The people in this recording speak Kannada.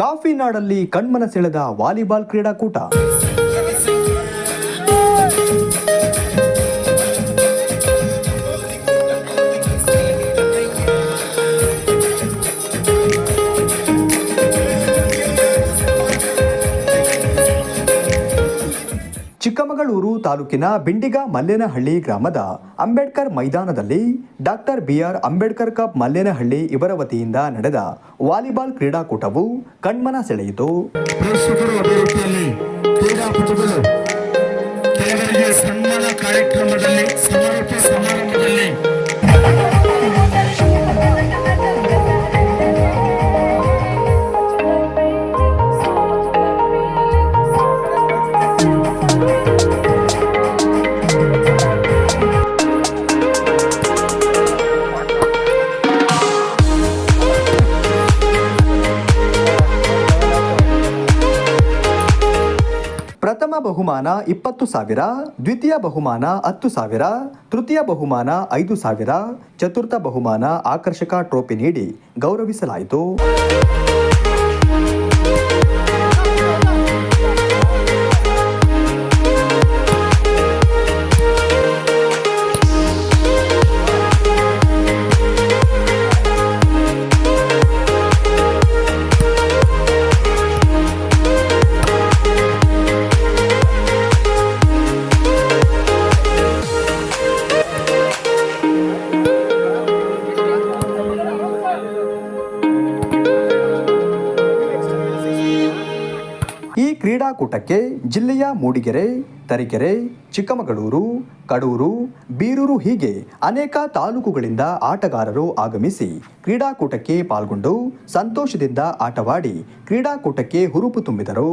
ಕಾಫಿ ನಾಡಲ್ಲಿ ಕಣ್ಮನ ಸೆಳೆದ ವಾಲಿಬಾಲ್ ಕ್ರೀಡಾಕೂಟ. ಚಿಕ್ಕಮಗಳೂರು ತಾಲೂಕಿನ ಬಿಂಡಿಗ ಮಲ್ಲೇನಹಳ್ಳಿ ಗ್ರಾಮದ ಅಂಬೇಡ್ಕರ್ ಮೈದಾನದಲ್ಲಿ doctor B R Ambedkar cup Mallenahalli ಇವರ ವತಿಯಿಂದ ನಡೆದ ವಾಲಿಬಾಲ್ ಕ್ರೀಡಾಕೂಟವು ಕಣ್ಮನ ಸೆಳೆಯಿತು. ಕಾರ್ಯಕ್ರಮದಲ್ಲಿ ಬಹುಮಾನ ಇಪ್ಪತ್ತು ಸಾವಿರ, ದ್ವಿತೀಯ ಬಹುಮಾನ ಹತ್ತು ಸಾವಿರ, ತೃತೀಯ ಬಹುಮಾನ ಐದು ಸಾವಿರ, ಚತುರ್ಥ ಬಹುಮಾನ ಆಕರ್ಷಕ ಟ್ರೋಫಿ ನೀಡಿ ಗೌರವಿಸಲಾಯಿತು. ಈ ಕ್ರೀಡಾಕೂಟಕ್ಕೆ ಜಿಲ್ಲೆಯ ಮೂಡಿಗೆರೆ, ತರೀಕೆರೆ, ಚಿಕ್ಕಮಗಳೂರು, ಕಡೂರು, ಬೀರೂರು ಹೀಗೆ ಅನೇಕ ತಾಲೂಕುಗಳಿಂದ ಆಟಗಾರರು ಆಗಮಿಸಿ ಕ್ರೀಡಾಕೂಟಕ್ಕೆ ಪಾಲ್ಗೊಂಡು ಸಂತೋಷದಿಂದ ಆಟವಾಡಿ ಕ್ರೀಡಾಕೂಟಕ್ಕೆ ಹುರುಪು ತುಂಬಿದರು.